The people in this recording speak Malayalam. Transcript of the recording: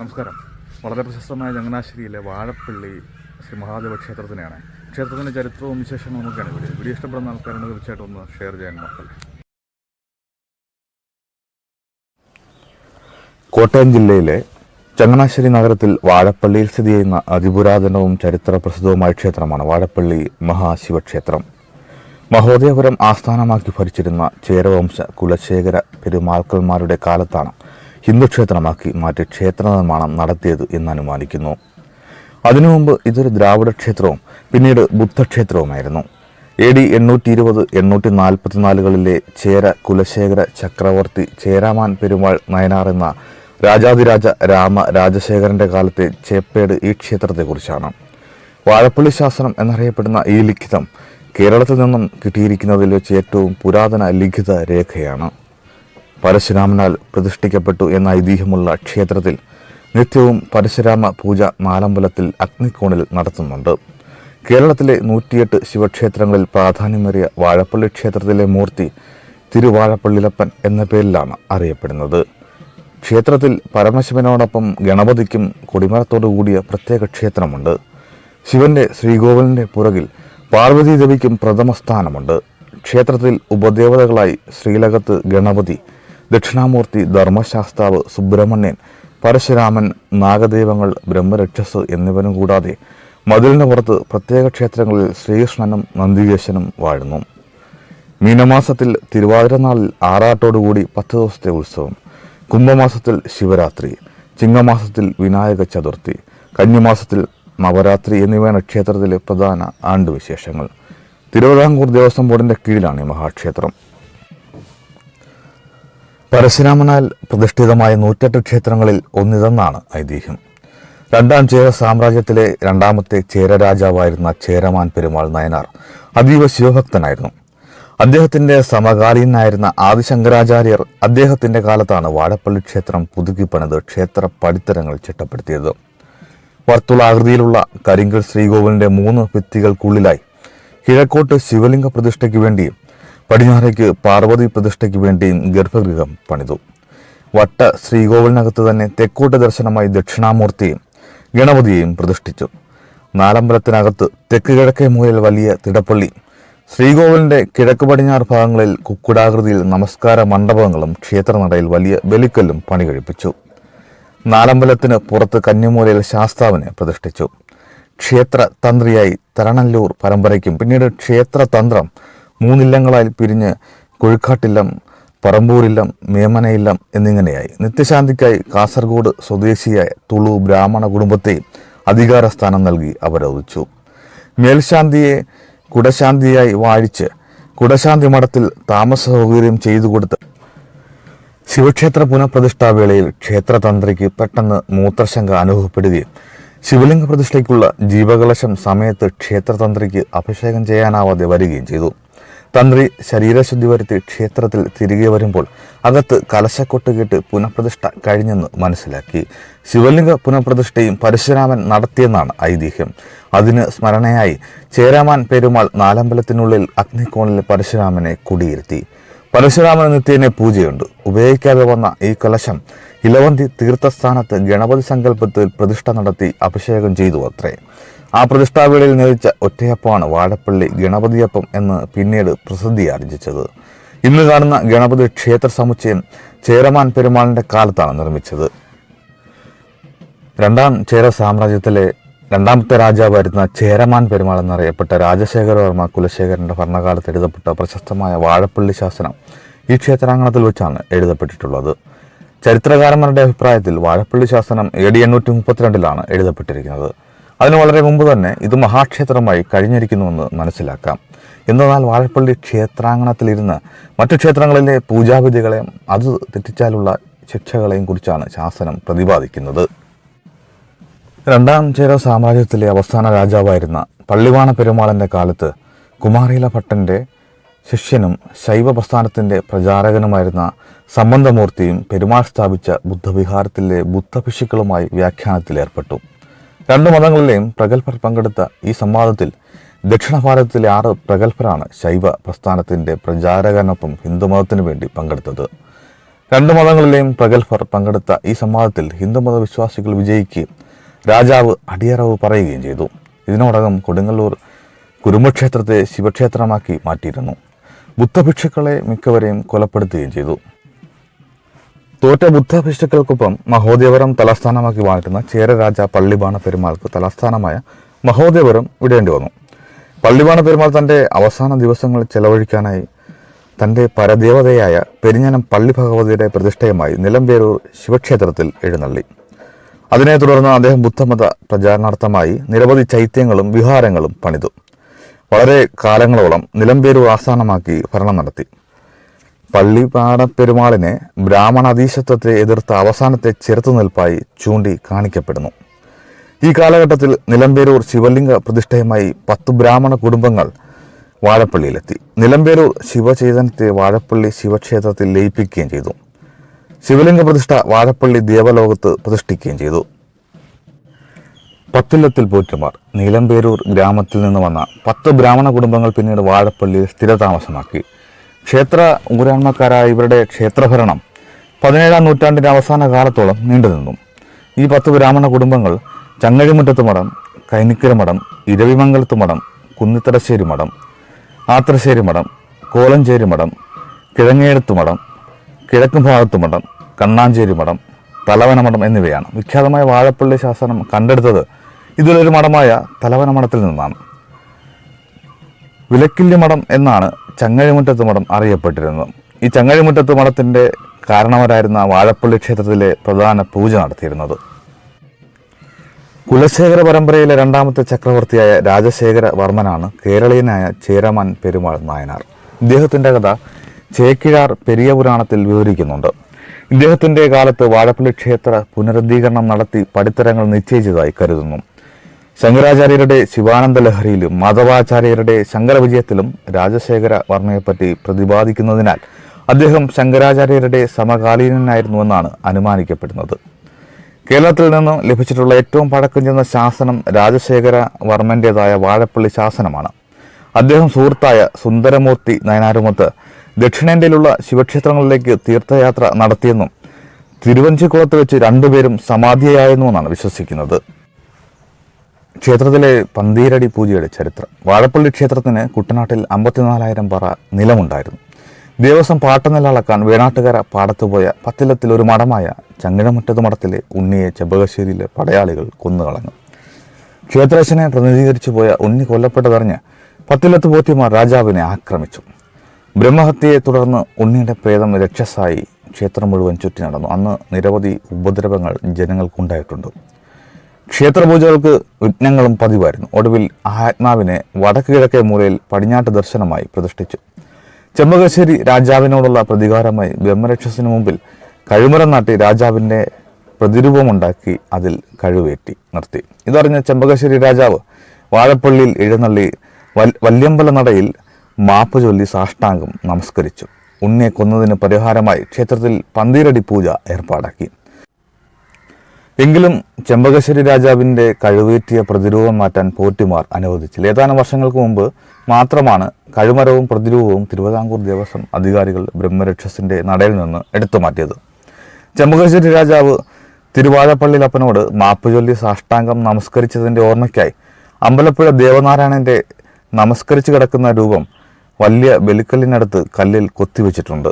നമസ്കാരം. വളരെ പ്രശസ്തമായ ചങ്ങനാശ്ശേരിയിലെ വാഴപ്പള്ളി ശ്രീ മഹാദേവ ക്ഷേത്രത്തിനെയാണ്. ക്ഷേത്രത്തിന്റെ ചരിത്രവും വിശേഷവും നമുക്കാണ് വീഡിയോ വീഡിയോ ഇഷ്ടപ്പെടുന്ന ആൾക്കാരാണ് തീർച്ചയായിട്ടും ഒന്ന് ഷെയർ ചെയ്യാൻ മക്കളെ കോട്ടയം ജില്ലയിലെ ചങ്ങനാശ്ശേരി നഗരത്തിൽ വാഴപ്പള്ളിയിൽ സ്ഥിതി ചെയ്യുന്ന അതിപുരാതനവും ചരിത്ര പ്രസിദ്ധവുമായ ക്ഷേത്രമാണ് വാഴപ്പള്ളി മഹാശിവക്ഷേത്രം. മഹോദയപുരം ആസ്ഥാനമാക്കി ഭരിച്ചിരുന്ന ചേരവംശ കുലശേഖര പെരുമാൾക്കന്മാരുടെ കാലത്താണ് ഹിന്ദുക്ഷേത്രമാക്കി മാറ്റി ക്ഷേത്ര നിർമ്മാണം നടത്തിയത് എന്ന് അനുമാനിക്കുന്നു. അതിനു മുമ്പ് ഇതൊരു ദ്രാവിഡ ക്ഷേത്രവും പിന്നീട് ബുദ്ധക്ഷേത്രവുമായിരുന്നു. എ ഡി എണ്ണൂറ്റി ഇരുപത് എണ്ണൂറ്റി നാൽപ്പത്തിനാലുകളിലെ ചേര കുലശേഖര ചക്രവർത്തി ചേരാമാൻ പെരുമാൾ നയനാർ എന്ന രാജാതിരാജ രാമ രാജശേഖരന്റെ കാലത്തെ ചേപ്പേട് ഈ ക്ഷേത്രത്തെക്കുറിച്ചാണ്. വാഴപ്പള്ളി ശാസനം എന്നറിയപ്പെടുന്ന ഈ ലിഖിതം കേരളത്തിൽ നിന്നും കിട്ടിയിരിക്കുന്നതിൽ വെച്ച് ഏറ്റവും പുരാതന ലിഖിത രേഖയാണ്. പരശുരാമനാൽ പ്രതിഷ്ഠിക്കപ്പെട്ടു എന്ന ഐതിഹ്യമുള്ള ക്ഷേത്രത്തിൽ നിത്യവും പരശുരാമ പൂജ നാലമ്പലത്തിൽ അഗ്നിക്കോണിൽ നടത്തുന്നുണ്ട്. കേരളത്തിലെ നൂറ്റിയെട്ട് ശിവക്ഷേത്രങ്ങളിൽ പ്രാധാന്യമേറിയ വാഴപ്പള്ളി ക്ഷേത്രത്തിലെ മൂർത്തി തിരുവാഴപ്പള്ളിലപ്പൻ എന്ന പേരിലാണ് അറിയപ്പെടുന്നത്. ക്ഷേത്രത്തിൽ പരമശിവനോടൊപ്പം ഗണപതിക്കും കൊടിമരത്തോടു കൂടിയ പ്രത്യേക ക്ഷേത്രമുണ്ട്. ശിവന്റെ ശ്രീകോവിലിന്റെ പുറകിൽ പാർവതീദേവിക്കും പ്രഥമ സ്ഥാനമുണ്ട്. ക്ഷേത്രത്തിൽ ഉപദേവതകളായി ശ്രീലകത്ത് ഗണപതി ദക്ഷിണാമൂർത്തി ധർമ്മശാസ്താവ് സുബ്രഹ്മണ്യൻ പരശുരാമൻ നാഗദൈവങ്ങൾ ബ്രഹ്മരക്ഷസ് എന്നിവനും കൂടാതെ മതിലിന് പുറത്ത് പ്രത്യേക ക്ഷേത്രങ്ങളിൽ ശ്രീകൃഷ്ണനും നന്ദികേശനും വാഴുന്നു. മീനമാസത്തിൽ തിരുവാതിരനാളിൽ ആറാട്ടോടുകൂടി പത്ത് ദിവസത്തെ ഉത്സവം. കുംഭമാസത്തിൽ ശിവരാത്രി ചിങ്ങമാസത്തിൽ വിനായക ചതുർത്ഥി കന്നിമാസത്തിൽ നവരാത്രി എന്നിവയാണ് ക്ഷേത്രത്തിലെ പ്രധാന ആണ്ടുവിശേഷങ്ങൾ. തിരുവിതാംകൂർ ദേവസ്വം ബോർഡിന്റെ കീഴിലാണ് ഈ മഹാക്ഷേത്രം. പരശുരാമനാൽ പ്രതിഷ്ഠിതമായ നൂറ്റെട്ട് ക്ഷേത്രങ്ങളിൽ ഒന്നിതെന്നാണ് ഐതിഹ്യം. രണ്ടാം ചേര സാമ്രാജ്യത്തിലെ രണ്ടാമത്തെ ചേര രാജാവായിരുന്ന ചേരമാൻ പെരുമാൾ നയനാർ അതീവ ശിവഭക്തനായിരുന്നു. അദ്ദേഹത്തിന്റെ സമകാലീനായിരുന്ന ആദിശങ്കരാചാര്യർ അദ്ദേഹത്തിന്റെ കാലത്താണ് വാഴപ്പള്ളി ക്ഷേത്രം പുതുക്കി പണിത് ക്ഷേത്ര പടിത്തരങ്ങൾ ചിട്ടപ്പെടുത്തിയത്. വർത്തുളാകൃതിയിലുള്ള കരിങ്കൽ ശ്രീകോവിലിന്റെ മൂന്ന് ഭിത്തികൾക്കുള്ളിലായി കിഴക്കോട്ട് ശിവലിംഗ പ്രതിഷ്ഠയ്ക്ക് വേണ്ടിയും പടിഞ്ഞാറേക്ക് പാർവതി പ്രതിഷ്ഠയ്ക്ക് വേണ്ടിയും ഗർഭഗൃഹം പണിതു. വട്ട ശ്രീകോവിലിനകത്ത് തന്നെ തെക്കോട്ട് ദർശനമായി ദക്ഷിണാമൂർത്തിയും ഗണപതിയെയും പ്രതിഷ്ഠിച്ചു. നാലമ്പലത്തിനകത്ത് തെക്ക് കിഴക്കേ മൂലയിൽ വലിയ തിടപ്പള്ളി ശ്രീകോവിലിന്റെ കിഴക്ക് പടിഞ്ഞാറ് ഭാഗങ്ങളിൽ കുക്കുടാകൃതിയിൽ നമസ്കാര മണ്ഡപങ്ങളും ക്ഷേത്രനടയിൽ വലിയ ബലിക്കല്ലും പണി കഴിപ്പിച്ചു നാലമ്പലത്തിന് പുറത്ത് കന്നിമൂലയിൽ ശാസ്താവിനെ പ്രതിഷ്ഠിച്ചു. ക്ഷേത്ര തന്ത്രിയായി തരണല്ലൂർ പരമ്പരയ്ക്കും പിന്നീട് ക്ഷേത്രതന്ത്രം മൂന്നില്ലങ്ങളായി പിരിഞ്ഞ് കൊഴുക്കാട്ടില്ലം പറമ്പൂരില്ലം മേമനയില്ലം എന്നിങ്ങനെയായി. നിത്യശാന്തിക്കായി കാസർഗോഡ് സ്വദേശിയായ തുളു ബ്രാഹ്മണ കുടുംബത്തെ അധികാരസ്ഥാനം നൽകി അവരോധിച്ചു. മേൽശാന്തിയെ കുടശാന്തിയായി വാഴിച്ച് കുടശാന്തി മഠത്തിൽ താമസ സൗകര്യം ചെയ്തു കൊടുത്ത് ശിവക്ഷേത്ര പുനഃപ്രതിഷ്ഠാവേളയിൽ ക്ഷേത്രതന്ത്രിക്ക് പെട്ടെന്ന് മൂത്രശങ്ക അനുഭവപ്പെടുകയും ശിവലിംഗ പ്രതിഷ്ഠയ്ക്കുള്ള ജീവകലശം സമയത്ത് ക്ഷേത്രതന്ത്രിക്ക് അഭിഷേകം ചെയ്യാനാവാതെ വരികയും ചെയ്തു. തന്ത്രി ശരീരശുദ്ധി വരുത്തി ക്ഷേത്രത്തിൽ തിരികെ വരുമ്പോൾ അകത്ത് കലശക്കൊട്ട് കേട്ട് പുനഃപ്രതിഷ്ഠ കഴിഞ്ഞെന്ന് മനസ്സിലാക്കി. ശിവലിംഗ പുനഃപ്രതിഷ്ഠയും പരശുരാമൻ നടത്തിയെന്നാണ് ഐതിഹ്യം. അതിന് സ്മരണയായി ചേരാമാൻ പെരുമാൾ നാലമ്പലത്തിനുള്ളിൽ അഗ്നികോണിൽ പരശുരാമനെ കുടിയിരുത്തി. പരശുരാമൻ നിത്യേനെ പൂജയുണ്ട്. ഉപയോഗിക്കാതെ വന്ന ഈ കലശം ഇലവന്തി തീർത്ഥസ്ഥാനത്ത് ഗണപതി സങ്കല്പത്തിൽ പ്രതിഷ്ഠ നടത്തി അഭിഷേകം ചെയ്തു അത്രേ ആ പ്രതിഷ്ഠാവേളയിൽ നേരിച്ച ഒറ്റയപ്പമാണ് വാഴപ്പള്ളി ഗണപതിയപ്പം എന്ന് പിന്നീട് പ്രസിദ്ധി ആർജിച്ചത്. ഇന്ന് കാണുന്ന ഗണപതി ക്ഷേത്ര സമുച്ചയം ചേരമാൻ പെരുമാളിന്റെ കാലത്താണ് നിർമ്മിച്ചത്. രണ്ടാം ചേര സാമ്രാജ്യത്തിലെ രണ്ടാമത്തെ രാജാവായിരുന്ന ചേരമാൻ പെരുമാൾ എന്നറിയപ്പെട്ട രാജശേഖരവർമ്മ കുലശേഖരന്റെ ഭരണകാലത്ത് എഴുതപ്പെട്ട പ്രശസ്തമായ വാഴപ്പള്ളി ശാസനം ഈ ക്ഷേത്രാങ്കണത്തിൽ വെച്ചാണ് എഴുതപ്പെട്ടിട്ടുള്ളത്. ചരിത്രകാരന്മാരുടെ അഭിപ്രായത്തിൽ വാഴപ്പള്ളി ശാസനം എ ഡി എണ്ണൂറ്റി മുപ്പത്തിരണ്ടിലാണ് എഴുതപ്പെട്ടിരിക്കുന്നത്. അതിന് വളരെ മുമ്പ് തന്നെ ഇത് മഹാക്ഷേത്രമായി കഴിഞ്ഞിരിക്കുന്നുവെന്ന് മനസ്സിലാക്കാം. എന്നാൽ വാഴപ്പള്ളി ക്ഷേത്രാങ്കണത്തിലിരുന്ന് മറ്റു ക്ഷേത്രങ്ങളിലെ പൂജാവിധികളെയും അത് തെറ്റിച്ചാലുള്ള ശിക്ഷകളെയും കുറിച്ചാണ് ശാസനം പ്രതിപാദിക്കുന്നത്. രണ്ടാം ചേര സാമ്രാജ്യത്തിലെ അവസാന രാജാവായിരുന്ന പള്ളിവാണ പെരുമാളിന്റെ കാലത്ത് കുമാരീല ഭട്ടന്റെ ശിഷ്യനും ശൈവ പ്രസ്ഥാനത്തിന്റെ പ്രചാരകനുമായിരുന്ന സംബന്ധമൂർത്തിയും പെരുമാൾ സ്ഥാപിച്ച ബുദ്ധവിഹാരത്തിലെ ബുദ്ധഭിഷുക്കളുമായി വ്യാഖ്യാനത്തിലേർപ്പെട്ടു. രണ്ടു മതങ്ങളിലെയും പ്രഗത്ഭർ പങ്കെടുത്ത ഈ സംവാദത്തിൽ ദക്ഷിണ ഭാരതത്തിലെ ആറ് പ്രഗത്ഭരാണ് ശൈവ പ്രസ്ഥാനത്തിന്റെ പ്രചാരകനൊപ്പം ഹിന്ദുമതത്തിനു വേണ്ടി പങ്കെടുത്തത്. രണ്ട് മതങ്ങളിലെയും പ്രഗത്ഭർ പങ്കെടുത്ത ഈ സംവാദത്തിൽ ഹിന്ദുമത വിശ്വാസികൾ വിജയിക്കുകയും രാജാവ് അടിയറവ് പറയുകയും ചെയ്തു. ഇതിനോടകം കൊടുങ്ങല്ലൂർ കുരുമക്ഷേത്രത്തെ ശിവക്ഷേത്രമാക്കി മാറ്റിയിരുന്നു. ബുദ്ധഭിക്ഷുക്കളെ മിക്കവരെയും കൊലപ്പെടുത്തുകയും ചെയ്തു. തോറ്റ ബുദ്ധഭിക്ഷുക്കൾക്കൊപ്പം മഹോദേവരം തലസ്ഥാനമാക്കി മാറ്റുന്ന ചേരരാജ പള്ളിബാണ പെരുമാൾക്ക് തലസ്ഥാനമായ മഹോദേവരം വിടേണ്ടി വന്നു. പള്ളിബാണ പെരുമാൾ തന്റെ അവസാന ദിവസങ്ങൾ ചെലവഴിക്കാനായി തന്റെ പരദേവതയായ പെരിഞ്ഞനം പള്ളി ഭഗവതിയുടെ പ്രതിഷ്ഠയുമായി നിലമ്പേരൂർ ശിവക്ഷേത്രത്തിൽ എഴുന്നള്ളി. അതിനെ തുടർന്ന് അദ്ദേഹം ബുദ്ധമത പ്രചാരണാർത്ഥമായി നിരവധി ചൈത്യങ്ങളും വിഹാരങ്ങളും പണിതു. വളരെ കാലങ്ങളോളം നിലമ്പേരൂർ ആസ്ഥാനമാക്കി ഭരണം നടത്തി. പള്ളിപ്പാടപ്പെരുമാളിനെ ബ്രാഹ്മണ അധീശത്വത്തെ എതിർത്ത അവസാനത്തെ ചെറുത്തുനിൽപ്പായി ചൂണ്ടി കാണിക്കപ്പെടുന്നു ഈ കാലഘട്ടത്തിൽ നിലമ്പേരൂർ ശിവലിംഗ പ്രതിഷ്ഠയുമായി പത്ത് ബ്രാഹ്മണ കുടുംബങ്ങൾ വാഴപ്പള്ളിയിലെത്തി. നിലമ്പേരൂർ ശിവചൈതന്യത്തെ വാഴപ്പള്ളി ശിവക്ഷേത്രത്തിൽ ലയിപ്പിക്കുകയും ചെയ്തു. ശിവലിംഗ പ്രതിഷ്ഠ വാഴപ്പള്ളി ദേവലോകത്ത് പ്രതിഷ്ഠിക്കുകയും ചെയ്തു. പത്തില്ലത്തിൽ പോറ്റുമാർ നീലമ്പേരൂർ ഗ്രാമത്തിൽ നിന്ന് വന്ന പത്ത് ബ്രാഹ്മണ കുടുംബങ്ങൾ പിന്നീട് വാഴപ്പള്ളിയിൽ സ്ഥിരതാമസമാക്കി. ക്ഷേത്ര ഊരാൺമക്കാരായ ഇവരുടെ ക്ഷേത്രഭരണം പതിനേഴാം നൂറ്റാണ്ടിന്റെ അവസാന കാലത്തോളം നീണ്ടുനിന്നു ഈ പത്ത് ബ്രാഹ്മണ കുടുംബങ്ങൾ ചങ്ങഴിമുറ്റത്ത് മഠം കൈനിക്കര മഠം ഇരവിമംഗലത്ത് മഠം കുന്നിത്തടശ്ശേരി മഠം ആത്രശ്ശേരി മഠം കോലഞ്ചേരി മഠം കിഴങ്ങേടത്ത് മഠം കിഴക്കൻ ഭാഗത്ത് മഠം കണ്ണാഞ്ചേരി മഠം തലവന മഠം എന്നിവയാണ്. വിഖ്യാതമായ വാഴപ്പള്ളി ശാസനം കണ്ടെടുത്തത് ഇതിലൊരു മഠമായ തലവന മഠത്തിൽ നിന്നാണ്. വിലക്കില്ലി മഠം എന്നാണ് ചങ്ങഴിമുറ്റത്ത് മഠം അറിയപ്പെട്ടിരുന്നത്. ഈ ചങ്ങഴിമുറ്റത്ത് മഠത്തിന്റെ കാരണവരായിരുന്ന വാഴപ്പള്ളി ക്ഷേത്രത്തിലെ പ്രധാന പൂജ നടത്തിയിരുന്നത്. കുലശേഖര പരമ്പരയിലെ രണ്ടാമത്തെ ചക്രവർത്തിയായ രാജശേഖര വർമ്മനാണ് കേരളീയനായ ചേരമാൻ പെരുമാൾ നായനാർ. ഇദ്ദേഹത്തിന്റെ കഥ ചേക്കിഴാർ പെരിയ പുരാണത്തിൽ വിവരിക്കുന്നുണ്ട്. ഇദ്ദേഹത്തിന്റെ കാലത്ത് വാഴപ്പള്ളി ക്ഷേത്ര പുനരുദ്ധീകരണം നടത്തി പടിത്തരങ്ങൾ നിശ്ചയിച്ചതായി കരുതുന്നു. ശങ്കരാചാര്യരുടെ ശിവാനന്ദ ലഹരിയിലും മാധവാചാര്യരുടെ ശങ്കരവിജയത്തിലും രാജശേഖര വർമ്മയെപ്പറ്റി പ്രതിപാദിക്കുന്നതിനാൽ അദ്ദേഹം ശങ്കരാചാര്യരുടെ സമകാലീനനായിരുന്നുവെന്നാണ് അനുമാനിക്കപ്പെടുന്നത്. കേരളത്തിൽ നിന്നും ലഭിച്ചിട്ടുള്ള ഏറ്റവും പഴക്കം ചെന്ന ശാസനം രാജശേഖര വർമ്മന്റെതായ വാഴപ്പള്ളി ശാസനമാണ്. അദ്ദേഹം സുഹൃത്തായ സുന്ദരമൂർത്തി നയനാരുമൊത്ത് ദക്ഷിണേന്ത്യയിലുള്ള ശിവക്ഷേത്രങ്ങളിലേക്ക് തീർത്ഥയാത്ര നടത്തിയെന്നും തിരുവഞ്ചിക്കുളത്ത് വെച്ച് രണ്ടുപേരും സമാധിയായിരുന്നുവെന്നാണ് വിശ്വസിക്കുന്നത്. ക്ഷേത്രത്തിലെ പന്തീരടി പൂജയുടെ ചരിത്രം. വാഴപ്പള്ളി ക്ഷേത്രത്തിന് കുട്ടനാട്ടിൽ അമ്പത്തിനാലായിരം പറ നിലമുണ്ടായിരുന്നു. ദേവസ്വം പാട്ടനില അളക്കാൻ വേണാട്ടുകര പാടത്തുപോയ പത്തിലത്തിൽ ഒരു മഠമായ ചങ്ങിടമുറ്റത്ത് മഠത്തിലെ ഉണ്ണിയെ ചെമ്പകശ്ശേരിയിലെ പടയാളികൾ കൊന്നുകളഞ്ഞു. ക്ഷേത്രശനെ പ്രതിനിധീകരിച്ചു പോയ ഉണ്ണി കൊല്ലപ്പെട്ടതറിഞ്ഞ് പത്തിലത്ത് പോറ്റിമാർ രാജാവിനെ ആക്രമിച്ചു. ബ്രഹ്മഹത്യയെ തുടർന്ന് ഉണ്ണിയുടെ പ്രേതം രക്ഷസായി ക്ഷേത്രം മുഴുവൻ ചുറ്റി നടന്നു. അന്ന് നിരവധി ഉപദ്രവങ്ങൾ ജനങ്ങൾക്കുണ്ടായിട്ടുണ്ട്. ക്ഷേത്രപൂജകൾക്ക് വിഘ്നങ്ങളും പതിവായിരുന്നു. ഒടുവിൽ ആത്മാവിനെ വടക്ക് കിഴക്കേ മൂലയിൽ പടിഞ്ഞാട്ട് ദർശനമായി പ്രതിഷ്ഠിച്ചു. ചെമ്പകശ്ശേരി രാജാവിനോടുള്ള പ്രതികാരമായി ബ്രഹ്മരക്ഷസിന് മുമ്പിൽ കഴിമരം നാട്ടി രാജാവിന്റെ പ്രതിരൂപമുണ്ടാക്കി അതിൽ കഴിവേറ്റി നിർത്തി. ഇതറിഞ്ഞ ചെമ്പകശ്ശേരി രാജാവ് വാഴപ്പള്ളിയിൽ ഇഴനള്ളി വല്യമ്പല നടയിൽ മാപ്പ് ചൊല്ലി സാഷ്ടാംഗം നമസ്കരിച്ചു. ഉണ്ണിയെ കൊന്നതിന് പരിഹാരമായി ക്ഷേത്രത്തിൽ പന്തീരടി പൂജ ഏർപ്പാടാക്കി. എങ്കിലും ചെമ്പകശ്ശേരി രാജാവിന്റെ കഴിവേറ്റിയ പ്രതിരൂപം മാറ്റാൻ പോറ്റിമാർ അനുവദിച്ചില്ല. ഏതാനും വർഷങ്ങൾക്ക് മുമ്പ് മാത്രമാണ് കഴുമരവും പ്രതിരൂപവും തിരുവിതാംകൂർ ദേവസ്വം അധികാരികൾ ബ്രഹ്മരക്ഷസിന്റെ നടയിൽ നിന്ന് എടുത്തു മാറ്റിയത്. ചെമ്പകശ്ശേരി രാജാവ് തിരുവാഴപ്പള്ളിയിലപ്പനോട് മാപ്പ് ചൊല്ലി സാഷ്ടാംഗം നമസ്കരിച്ചതിന്റെ ഓർമ്മയ്ക്കായി അമ്പലപ്പുഴ ദേവനാരായണന്റെ നമസ്കരിച്ചു കിടക്കുന്ന രൂപം വലിയ ബലിക്കല്ലിനടുത്ത് കല്ലിൽ കൊത്തിവെച്ചിട്ടുണ്ട്.